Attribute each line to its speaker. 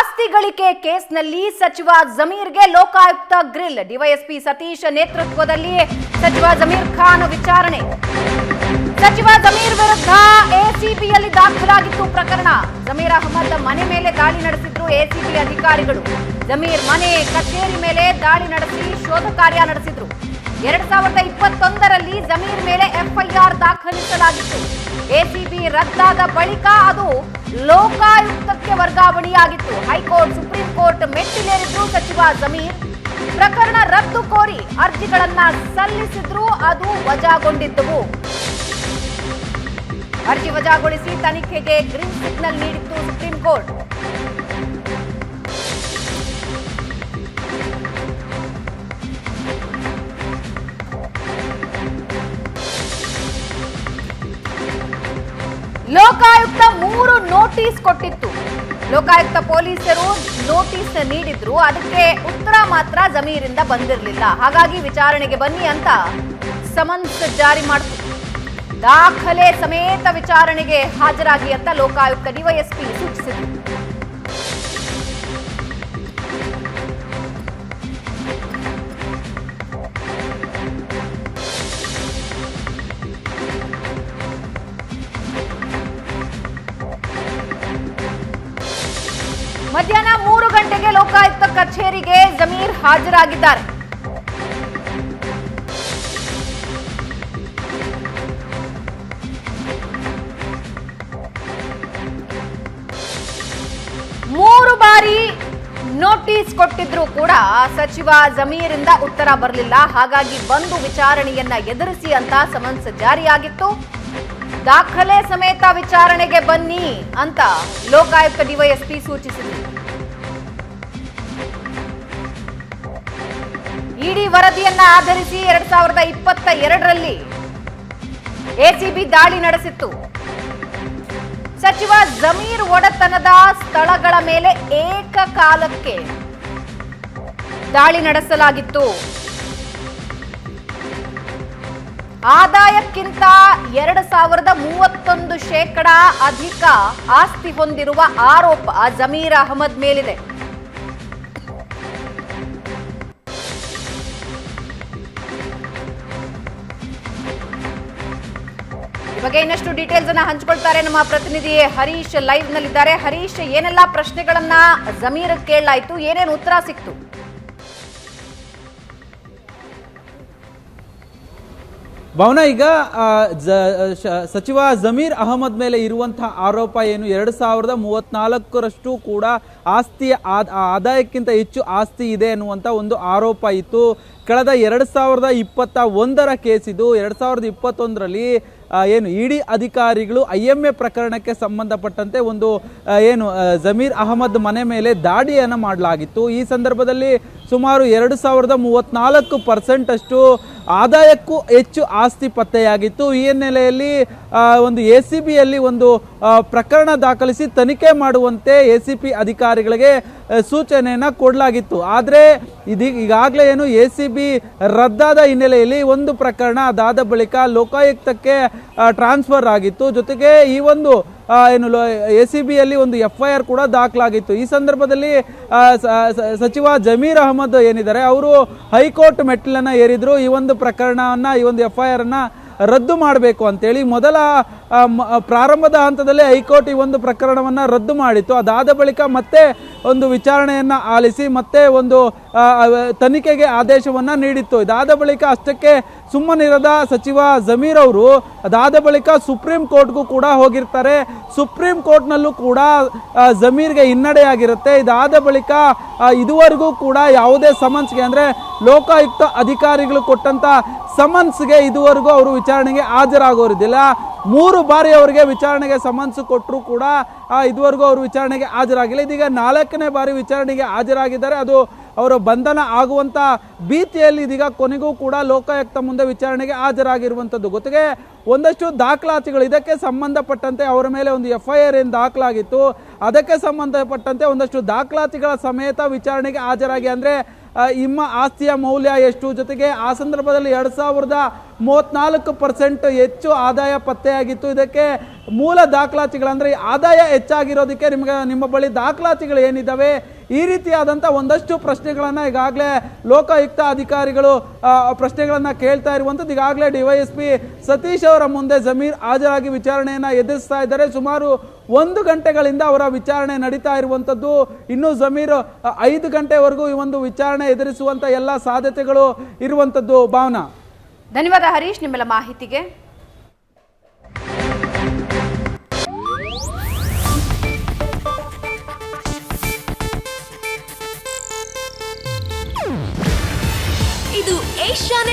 Speaker 1: ಆಸ್ತಿ ಗಳಿಕೆ ಕೇಸ್ನಲ್ಲಿ ಸಚಿವ ಜಮೀರ್ಗೆ ಲೋಕಾಯುಕ್ತ ಗ್ರಿಲ್, ಡಿವೈಎಸ್ಪಿ ಸತೀಶ್ ನೇತೃತ್ವದಲ್ಲಿ ಸಚಿವ ಜಮೀರ್ ಖಾನ್ ವಿಚಾರಣೆ. ಸಚಿವ ಜಮೀರ್ ವಿರುದ್ಧ ಎಸಿಬಿಯಲ್ಲಿ ದಾಖಲಾಗಿತ್ತು ಪ್ರಕರಣ. ಜಮೀರ್ ಅಹಮದ್ ಮನೆ ಮೇಲೆ ದಾಳಿ ನಡೆಸಿದ್ರು ಎಸಿಬಿ ಅಧಿಕಾರಿಗಳು. ಜಮೀರ್ ಮನೆ, ಕಚೇರಿ ಮೇಲೆ ದಾಳಿ ನಡೆಸಿ ಶೋಧ ಕಾರ್ಯ ನಡೆಸಿದ್ರು. ಎರಡ್ ಸಾವಿರದ ಇಪ್ಪತ್ತೊಂದರಲ್ಲಿ ಜಮೀರ್ ಮೇಲೆ ಎಫ್ಐಆರ್ ದಾಖಲಿಸಲಾಗಿತ್ತು. ಎಸಿಬಿ ರದ್ದಾದ ಬಳಿಕ ಅದು ಲೋಕಾಯುಕ್ತಕ್ಕೆ ವರ್ಗಾವಣೆಯಾಗಿತ್ತು. ಹೈಕೋರ್ಟ್, ಸುಪ್ರೀಂ ಕೋರ್ಟ್ ಮೆಟ್ಟಿಲೇರಿದ್ರು ಸಚಿವ ಜಮೀರ್. ಪ್ರಕರಣ ರದ್ದು ಕೋರಿ ಅರ್ಜಿಗಳನ್ನ ಸಲ್ಲಿಸಿದ್ರು ಅದು ವಜಾಗೊಂಡಿದ್ದವು. ಅರ್ಜಿ ವಜಾಗೊಳಿಸಿ ತನಿಖೆಗೆ ಗ್ರೀನ್ ಸಿಗ್ನಲ್ ನೀಡಿತ್ತು ಸುಪ್ರೀಂ ಕೋರ್ಟ್. ಲೋಕಾಯುಕ್ತ ಮೂರು ನೋಟಿಸ್ ಕೊಟ್ಟಿತ್ತು. ಲೋಕಾಯುಕ್ತ ಪೊಲೀಸರು ನೋಟಿಸ್ ನೀಡಿದ್ರು, ಅದಕ್ಕೆ ಉತ್ತರ ಮಾತ್ರ ಜಮೀರಿಂದ ಬಂದಿರಲಿಲ್ಲ. ಹಾಗಾಗಿ ವಿಚಾರಣೆಗೆ ಬನ್ನಿ ಅಂತ ಸಮನ್ಸ್ ಜಾರಿ ಮಾಡಿತು. ದಾಖಲೆ ಸಮೇತ ವಿಚಾರಣೆಗೆ ಹಾಜರಾಗಿ ಅಂತ ಲೋಕಾಯುಕ್ತ ಡಿವೈಎಸ್ಪಿ ಸೂಚಿಸಿದರು. ಮಧ್ಯಾಹ್ನ ಮೂರು ಗಂಟೆಗೆ ಲೋಕಾಯುಕ್ತ ಕಚೇರಿಗೆ ಜಮೀರ್ ಹಾಜರಾಗಿದ್ದಾರೆ. ಮೂರು ಬಾರಿ ನೋಟಿಸ್ ಕೊಟ್ಟಿದ್ರು ಕೂಡ ಸಚಿವ ಜಮೀರಿಂದ ಉತ್ತರ ಬರಲಿಲ್ಲ. ಹಾಗಾಗಿ ಬಂದು ವಿಚಾರಣೆಯನ್ನ ಎದುರಿಸಿ ಅಂತ ಸಮನ್ಸ್ ಜಾರಿಯಾಗಿತ್ತು. ದಾಖಲೆ ಸಮೇತ ವಿಚಾರಣೆಗೆ ಬನ್ನಿ ಅಂತ ಲೋಕಾಯುಕ್ತ ಡಿವೈಎಸ್ಪಿ ಸೂಚಿಸಿದರು ಇಡಿ ವರದಿಯನ್ನ ಆಧರಿಸಿ ಎರಡ್ ಸಾವಿರದ ಇಪ್ಪತ್ತ ಎರಡರಲ್ಲಿ ಎಸಿಬಿ ದಾಳಿ ನಡೆಸಿತ್ತು. ಸಚಿವ ಜಮೀರ್ ಒಡೆತನದ ಸ್ಥಳಗಳ ಮೇಲೆ ಏಕಕಾಲಕ್ಕೆ ದಾಳಿ ನಡೆಸಲಾಗಿತ್ತು. ಆದಾಯಕ್ಕಿಂತ ಎರಡು ಸಾವಿರದ ಮೂವತ್ತೊಂದು ಶೇಕಡ ಅಧಿಕ ಆಸ್ತಿ ಹೊಂದಿರುವ ಆರೋಪ ಜಮೀರ್ ಅಹಮದ್ ಮೇಲಿದೆ. ಬಗ್ಗೆ ಇನ್ನಷ್ಟು ಡೀಟೇಲ್ಸ್ ಅನ್ನ ಹಂಚಿಕೊಳ್ತಾರೆ ನಮ್ಮ ಪ್ರತಿನಿಧಿ ಹರೀಶ್ ಲೈವ್ ನಲ್ಲಿದ್ದಾರೆ ಹರೀಶ್, ಏನೆಲ್ಲಾ ಪ್ರಶ್ನೆಗಳನ್ನ ಜಮೀರ್ ಕೇಳಲಾಯ್ತು? ಏನೇನು ಉತ್ತರ ಸಿಕ್ತು?
Speaker 2: ಭವನ, ಈಗ ಸಚಿವ ಜಮೀರ್ ಅಹಮದ್ ಮೇಲೆ ಇರುವಂತಹ ಆರೋಪ ಏನು? ಎರಡು ಸಾವಿರದ ಮೂವತ್ನಾಲ್ಕರಷ್ಟು ಕೂಡ ಆಸ್ತಿ ಆದ್- ಆದಾಯಕ್ಕಿಂತ ಹೆಚ್ಚು ಆಸ್ತಿ ಇದೆ ಅನ್ನುವಂಥ ಒಂದು ಆರೋಪ ಇತ್ತು. ಕಳೆದ ಎರಡು ಸಾವಿರದ ಇಪ್ಪತ್ತ ಒಂದರ ಕೇಸ್ ಇದು. ಎರಡು ಸಾವಿರದ ಇಪ್ಪತ್ತೊಂದರಲ್ಲಿ ಏನು, ಇಡಿ ಅಧಿಕಾರಿಗಳು ಐ ಎಂ ಎ ಪ್ರಕರಣಕ್ಕೆ ಸಂಬಂಧಪಟ್ಟಂತೆ ಒಂದು ಏನು ಜಮೀರ್ ಅಹಮದ್ ಮನೆ ಮೇಲೆ ದಾಡಿಯನ್ನು ಮಾಡಲಾಗಿತ್ತು. ಈ ಸಂದರ್ಭದಲ್ಲಿ ಸುಮಾರು ಎರಡು ಸಾವಿರದ ಮೂವತ್ನಾಲ್ಕು ಪರ್ಸೆಂಟ್ ಅಷ್ಟು ಆದಾಯಕ್ಕೂ ಹೆಚ್ಚು ಆಸ್ತಿ ಪತ್ತೆಯಾಗಿತ್ತು. ಈ ಹಿನ್ನೆಲೆಯಲ್ಲಿ ಒಂದು ಎ ಸಿ ಬಿಯಲ್ಲಿ ಒಂದು ಪ್ರಕರಣ ದಾಖಲಿಸಿ ತನಿಖೆ ಮಾಡುವಂತೆ ಎ ಸಿ ಪಿ ಅಧಿಕಾರಿಗಳಿಗೆ ಸೂಚನೆಯನ್ನು ಕೊಡಲಾಗಿತ್ತು. ಆದರೆ ಇದೀಗ ಈಗಾಗಲೇ ಏನು ಎ ಸಿ ಬಿ ರದ್ದಾದ ಹಿನ್ನೆಲೆಯಲ್ಲಿ ಒಂದು ಪ್ರಕರಣ ಅದಾದ ಬಳಿಕ ಲೋಕಾಯುಕ್ತಕ್ಕೆ ಟ್ರಾನ್ಸ್ಫರ್ ಆಗಿತ್ತು. ಜೊತೆಗೆ ಈ ಒಂದು ಏನು ಎ ಸಿ ಬಿಯಲ್ಲಿ ಒಂದು ಎಫ್ ಐ ಆರ್ ಕೂಡ ದಾಖಲಾಗಿತ್ತು. ಈ ಸಂದರ್ಭದಲ್ಲಿ ಸಚಿವ ಜಮೀರ್ ಅಹಮದ್ ಏನಿದ್ದಾರೆ, ಅವರು ಹೈಕೋರ್ಟ್ ಮೆಟ್ಟಿಲನ್ನ ಏರಿದ್ರು. ಈ ಒಂದು ಪ್ರಕರಣವನ್ನ, ಈ ಒಂದು ಎಫ್ ಐ ಆರ್ ಅನ್ನ ರದ್ದು ಮಾಡಬೇಕು ಅಂತೇಳಿ ಮೊದಲ ಪ್ರಾರಂಭದ ಹಂತದಲ್ಲಿ ಹೈಕೋರ್ಟ್ ಈ ಒಂದು ಪ್ರಕರಣವನ್ನು ರದ್ದು ಮಾಡಿತ್ತು. ಅದಾದ ಬಳಿಕ ಮತ್ತೆ ಒಂದು ವಿಚಾರಣೆಯನ್ನು ಆಲಿಸಿ ಮತ್ತೆ ಒಂದು ತನಿಖೆಗೆ ಆದೇಶವನ್ನು ನೀಡಿತ್ತು. ಇದಾದ ಬಳಿಕ ಅಷ್ಟಕ್ಕೆ ಸುಮ್ಮನಿರದ ಸಚಿವ ಜಮೀರ್ ಅವರು ಅದಾದ ಬಳಿಕ ಸುಪ್ರೀಂ ಕೋರ್ಟ್ಗೂ ಕೂಡ ಹೋಗಿರ್ತಾರೆ. ಸುಪ್ರೀಂ ಕೋರ್ಟ್ನಲ್ಲೂ ಕೂಡ ಜಮೀರ್ಗೆ ಹಿನ್ನಡೆಯಾಗಿರುತ್ತೆ. ಇದಾದ ಬಳಿಕ ಇದುವರೆಗೂ ಕೂಡ ಯಾವುದೇ ಸಮನ್ಸ್ಗೆ ಅಂದ್ರೆ ಲೋಕಾಯುಕ್ತ ಅಧಿಕಾರಿಗಳು ಕೊಟ್ಟಂತ ಸಮನ್ಸ್ಗೆ ಇದುವರೆಗೂ ಅವರು ವಿಚಾರಣೆಗೆ ಹಾಜರಾಗೋರಿದ್ದಿಲ್ಲ. ಮೂರು ಬಾರಿ ಅವರಿಗೆ ವಿಚಾರಣೆಗೆ ಸಮನ್ಸ್ ಕೊಟ್ಟರು ಕೂಡ ಇದುವರೆಗೂ ಅವರು ವಿಚಾರಣೆಗೆ ಹಾಜರಾಗಿಲ್ಲ. ಇದೀಗ ನಾಲ್ಕನೇ ಬಾರಿ ವಿಚಾರಣೆಗೆ ಹಾಜರಾಗಿದ್ದಾರೆ. ಅದು ಅವರ ಬಂಧನ ಆಗುವಂಥ ಭೀತಿಯಲ್ಲಿ ಇದೀಗ ಕೊನೆಗೂ ಕೂಡ ಲೋಕಾಯುಕ್ತ ಮುಂದೆ ವಿಚಾರಣೆಗೆ ಹಾಜರಾಗಿರುವಂಥದ್ದು ಗೊತ್ತಿಗೆ ಒಂದಷ್ಟು ದಾಖಲಾತಿಗಳು, ಇದಕ್ಕೆ ಸಂಬಂಧಪಟ್ಟಂತೆ ಅವರ ಮೇಲೆ ಒಂದು ಎಫ್ ಐ ಆರ್ ಏನು ದಾಖಲಾಗಿತ್ತು, ಅದಕ್ಕೆ ಸಂಬಂಧಪಟ್ಟಂತೆ ಒಂದಷ್ಟು ದಾಖಲಾತಿಗಳ ಸಮೇತ ವಿಚಾರಣೆಗೆ ಹಾಜರಾಗಿ. ಅಂದರೆ ನಿಮ್ಮ ಆಸ್ತಿಯ ಮೌಲ್ಯ ಎಷ್ಟು? ಜೊತೆಗೆ ಆ ಸಂದರ್ಭದಲ್ಲಿ ಎರಡು ಸಾವಿರದ ಮೂವತ್ನಾಲ್ಕು ಪರ್ಸೆಂಟ್ ಹೆಚ್ಚು ಆದಾಯ ಪತ್ತೆಯಾಗಿತ್ತು. ಇದಕ್ಕೆ ಮೂಲ ದಾಖಲಾತಿಗಳಂದರೆ ಆದಾಯ ಹೆಚ್ಚಾಗಿರೋದಕ್ಕೆ ನಿಮಗೆ ನಿಮ್ಮ ಬಳಿ ದಾಖಲಾತಿಗಳು ಏನಿದ್ದಾವೆ ಈ ರೀತಿಯಾದಂಥ ಒಂದಷ್ಟು ಪ್ರಶ್ನೆಗಳನ್ನು ಈಗಾಗಲೇ ಲೋಕಾಯುಕ್ತ ಅಧಿಕಾರಿಗಳು ಪ್ರಶ್ನೆಗಳನ್ನು ಕೇಳ್ತಾ ಇರುವಂಥದ್ದು ಈಗಾಗಲೇ ಡಿವೈಎಸ್ಪಿ ಸತೀಶ್ ಅವರ ಮುಂದೆ ಜಮೀರ್ ಹಾಜರಾಗಿ ವಿಚಾರಣೆಯನ್ನು ಎದುರಿಸ್ತಾ ಇದ್ದಾರೆ. ಸುಮಾರು ಒಂದು ಗಂಟೆಗಳಿಂದ ಅವರ ವಿಚಾರಣೆ ನಡೀತಾ ಇರುವಂಥದ್ದು ಇನ್ನೂ ಜಮೀರ್ ಐದು ಗಂಟೆವರೆಗೂ ಈ ಒಂದು ವಿಚಾರಣೆ ಎದುರಿಸುವಂಥ ಎಲ್ಲ ಸಾಧ್ಯತೆಗಳು ಇರುವಂಥದ್ದು ಭಾವನಾ.
Speaker 1: ಧನ್ಯವಾದ ಹರೀಶ್, ನಿಮ್ಮೆಲ್ಲ ಮಾಹಿತಿಗೆ.